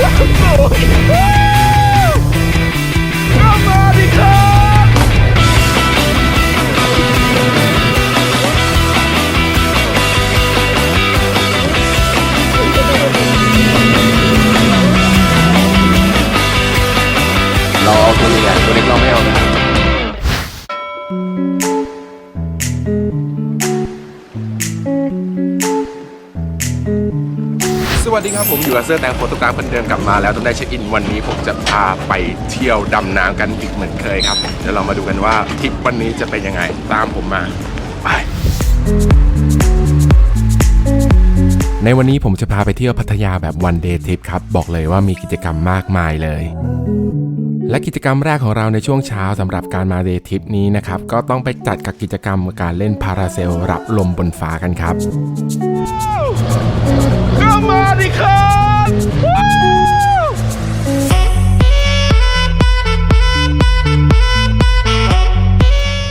Oh, boy! ผมอยู่กับเสื้อแตงโฟโตกราฟคนเดิมกลับมาแล้วต้องได้เช็คอินวันนี้ผมจะพาไปเที่ยวดำน้ำกันอีกเหมือนเคยครับเดี๋ยวเรามาดูกันว่าทริปวันนี้จะเป็นยังไงตามผมมาไปในวันนี้ผมจะพาไปเที่ยวพัทยาแบบวันเดย์ทริปครับ บอกเลยว่ามีกิจกรรมมากมายเลย และกิจกรรมแรกของเราในช่วงเช้าสำหรับการมาเดย์ทริปนี้นะครับ ก็ต้องไปจัดกับกิจกรรมการเล่นพาราเซลรับลมบนฟ้ากันครับ มาดิครับ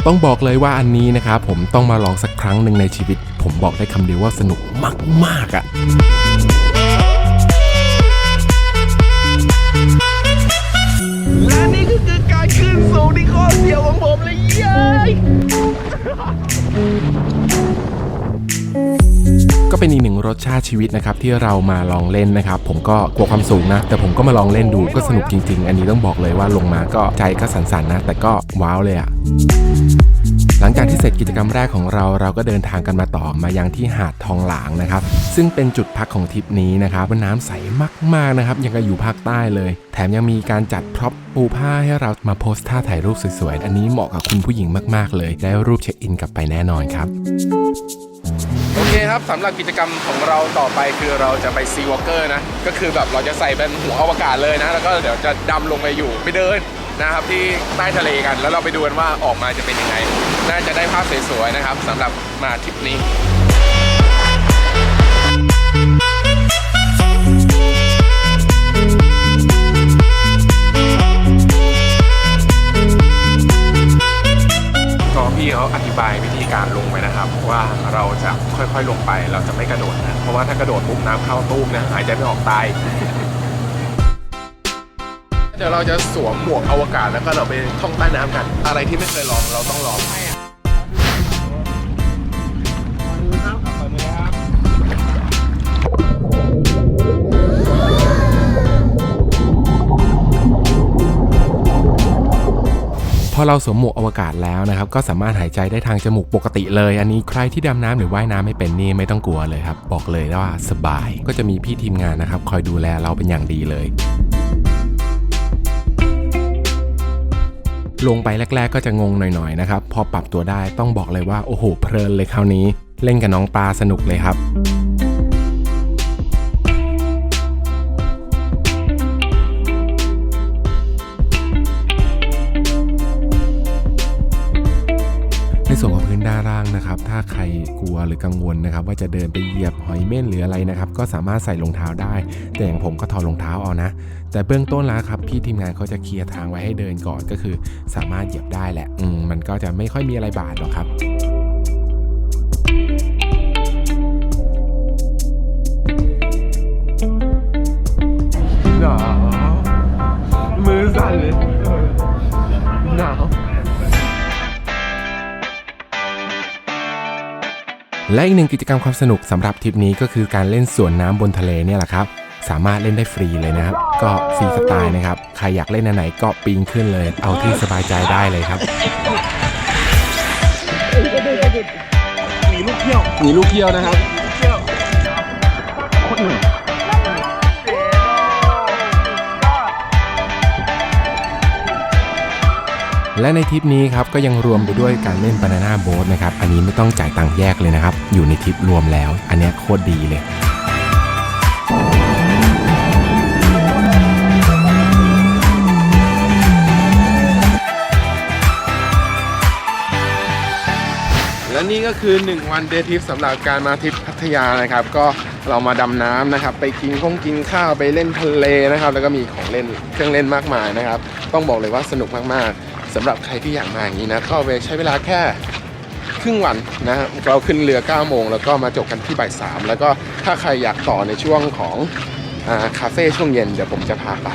ต้องบอกเลยว่าอันนี้นะครับผมต้องมาลองสักครั้งหนึ่งในชีวิต ผมบอกได้คำเดียวว่าสนุกมากๆอะ่ะ ก็เป็นอีกหนึ่งรสชาติชีวิตนะครับที่เรามาลองเล่นนะครับ ผมก็กลัวความสูงนะ แต่ผมก็มาลองเล่นดูก็สนุกจริง ๆ อันนี้ต้องบอกเลยว่าลงมาก็ใจก็สั่นๆนะ แต่ก็ว้าวเลยอะหลังจากที่เสร็จกิจกรรมแรกของเราเราก็เดินทางกันมาต่อมายังที่หาดทองหลางนะครับ ซึ่งเป็นจุดพักของทริปนี้นะครับน้ำใสมากๆนะครับ ยังกับอยู่ภาคใต้เลย แถมยังมีการจัดพร็อพปูผ้าให้เรามาโพสท่าถ่ายรูปสวยๆ อันนี้เหมาะกับคุณผู้หญิงมากๆเลย ได้รูปเช็คอินกลับไปแน่นอนครับ ครับสำหรับกิจกรรมของเราต่อไปคือเราจะไปซีวอล์กเกอร์นะก็คือแบบเราจะใส่เป็นหัวอวกาศเลยนะ แล้วก็เดี๋ยวจะดำลงไปอยู่ไปเดินนะครับที่ใต้ทะเลกัน แล้วเราไปดูกันว่าออกมาจะเป็นยังไง น่าจะได้ภาพสวยๆนะครับสำหรับมาทริปนี้ อยๆลงไป เราจะไม่กระโดดนะ เพราะว่าถ้ากระโดดปุ๊บน้ำเข้าตู้มนะหายใจไม่ออกตาย เดี๋ยวเราจะสวมหมวกอวกาศแล้วก็เราไปท่องใต้น้ำกัน อะไรที่ไม่เคยลองเราต้องลอง อเราสวมหมวกอวกาศแล้วนะครับก็สามารถหายใจได้ทางจมูกปกติเลย อันนี้ใครที่ดำน้ำหรือว่ายน้ำไม่เป็นนี่ไม่ต้องกลัวเลยครับบอกเลยว่าสบาย ก็จะมีพี่ทีมงานนะครับคอยดูแลเราเป็นอย่างดีเลยลงไปแรก ๆ ก็จะงงหน่อย ๆ นะครับ พอปรับตัวได้ต้องบอกเลยว่า โอ้โห เพลินเลยคราวนี้ เล่นกับน้องปลาสนุกเลยครับ ลัวหรือกังวลนะครับว่าจะเดินไปเหยียบหอยเม่นหรืออะไรนะครับก็สามารถใส่รองเท้าได้ แต่อย่างผมก็ถอดรองเท้าเอานะ แต่เบื้องต้นแล้วครับพี่ทีมงานเขาจะเคลียร์ทางไว้ให้เดินก่อนก็คือ สามารถเหยียบได้แหละอืมมันก็จะไม่ค่อยมีอะไรบาดหรอกครับ และอีกหนึ่งกิจกรรมความสนุกสำหรับทริปนี้ก็คือการเล่นสวนน้ำบนทะเลเนี่ยแหละครับ สามารถเล่นได้ฟรีเลยนะครับ ก็ฟรีสไตล์นะครับ ใครอยากเล่นอันไหนก็ปีนขึ้นเลย เอาที่สบายใจได้เลยครับหนีลูกเที่ยวมีลูกเที่ยวนะครับเที่ยวคนหนึ่ง และในทริปนี้ครับก็ยังรวมไปด้วยการเล่นบานาน่าโบ๊ทนะครับ อันนี้ไม่ต้องจ่ายตังค์แยกเลยนะครับ อยู่ในทริปรวมแล้ว อันนี้โคตรดีเลยและนี่ก็คือ 1 วันเดย์ทริปสำหรับการมาทริปพัทยานะครับ ก็เรามาดำน้ำนะครับ ไปกินข้องกินข้าวไปเล่นทะเลนะครับ แล้วก็มีของเล่นเครื่องเล่นมากมายนะครับ ต้องบอกเลยว่าสนุกมากๆ สำหรับใครที่อยากมาอย่างนี้นะเข้าไปใช้เวลาแค่ครึ่งวันนะเราขึ้นเรือ 9 โมง แล้วก็มาจบกันที่บ่าย3แล้วก็ถ้าใครอยากต่อในช่วงของอคาเฟ่ช่วงเย็นเดี๋ยวผมจะพาไป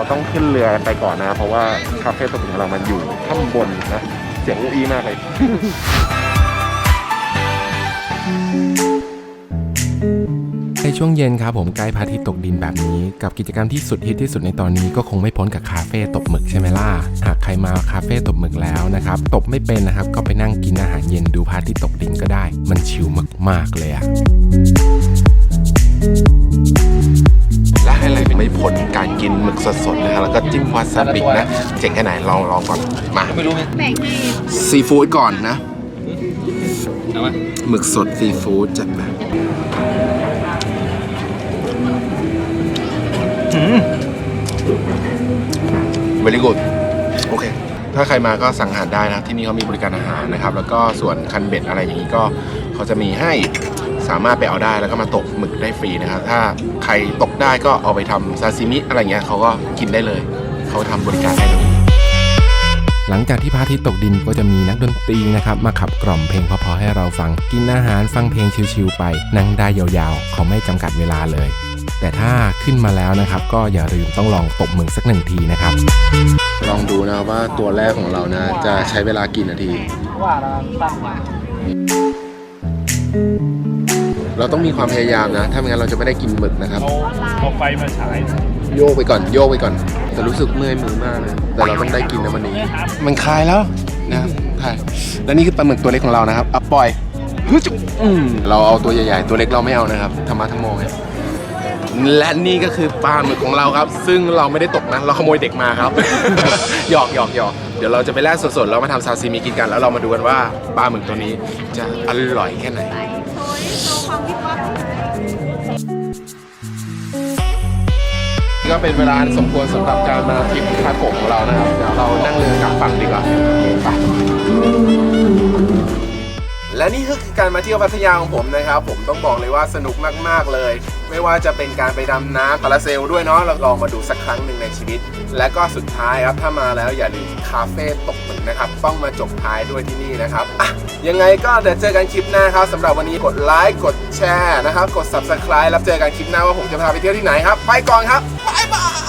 เราต้องขึ้นเรือไปก่อนนะ เพราะว่าคาเฟ่ตัวของเรามันอยู่ข้างบนนะเสียงอู้อี้มากเลยในช่วงเย็นครับผมใกล้พระอาทิตย์ตกดินแบบนี้ กับกิจกรรมที่สุดฮิตที่สุดในตอนนี้ก็คงไม่พ้นกับคาเฟ่ตบหมึกใช่ไหมล่ะหากใครมาคาเฟ่ตบหมึกแล้วนะครับตบไม่เป็นนะครับก็ไปนั่งกินอาหารเย็นดูพระอาทิตย์ตกดินก็ได้ มันชิลมากๆเลยอะและ ให้อะไรไม่พ้นการกินหมึกสดๆนะฮะแล้วก็จิ้มวาซาบินะ เจ๋งแค่ไหนลองลองก่อนมาไม่รู้ไงซีฟู้ดก่อนนะเอาไหมหมึกสดซีฟู้ดจัดมา very good โอเค ถ้าใครมาก็สั่งอาหารได้นะ ที่นี่เขามีบริการอาหารนะครับ แล้วก็ส่วนคันเบ็ดอะไรอย่างนี้ก็เขาจะมีให้ สามารถไปเอาได้แล้วก็มาตกหมึกได้ฟรีนะครับถ้าใครตกได้ก็เอาไปทำซาซิมิอะไรเงี้ยเขาก็กินได้เลย เขาทำบริการให้เลยหลังจากที่พระอาทิตย์ตกดินก็จะมีนักดนตรีนะครับ มาขับกล่อมเพลงเพอๆให้เราฟังกินอาหารฟังเพลงชิลๆไป นั่งได้ยาวๆ เขาไม่จำกัดเวลาเลย แต่ถ้าขึ้นมาแล้วนะครับ ก็อย่าลืมต้องลองตบมือสักหนึ่งทีนะครับ ลองดูนะว่าตัวแรกของเรานะ จะใช้เวลากี่นาที ว่าเราตั้งมา เราต้องมีความพยายามนะ ถ้าไม่งั้นเราจะไม่ได้กินหมึกนะครับ เอาเอาไฟมาฉายโยกไปก่อนโยกไปก่อน แต่รู้สึกเมื่อยมือมากเลยแต่เราต้องได้กินนะวันนี้ มันคลายแล้วนะครับคลายและนี่คือปลาหมึกตัวเล็กของเรานะครับอัปปล่อยฮึจุอืมเราเอาตัวใหญ่ๆตัวเล็กเราไม่เอานะครับธรรมะทั้งโมงครับและนี่ก็คือปลาหมึกของเราครับ ซึ่งเราไม่ได้ตกนะ เราขโมยเด็กมาครับ หยอกหยอกหยอกเดี๋ยวเราจะไปแล่สดๆแล้วมาทำซาซิมิกินกัน แล้วเรามาดูกันว่าปลาหมึกตัวนี้จะอร่อยแค่ไหน ก็เป็นเวลาสมควรสำหรับการมาทริปคาโกะของเรานะครับเดี๋ยวเรานั่งเรือกลับฝั่งดีกว่าไป และนี่ก็คือการมาเที่ยวพัทยาของผมนะครับ ผมต้องบอกเลยว่าสนุกมากๆเลย ไม่ว่าจะเป็นการไปดำน้ำพาราเซลด้วยเนาะเราลองมาดูสักครั้งหนึ่งในชีวิต และก็สุดท้ายครับถ้ามาแล้วอย่าลืมคาเฟ่ตกหมึกนะครับต้องมาจบท้ายด้วยที่นี่นะครับอะยังไงก็เดี๋ยวเจอกันคลิปหน้าครับสำหรับวันนี้กดไลค์กดแชร์นะครับ กด subscribe แล้วเจอกันคลิปหน้าว่าผมจะพาไปเที่ยวที่ไหนครับ ไปก่อนครับบ๊ายบาย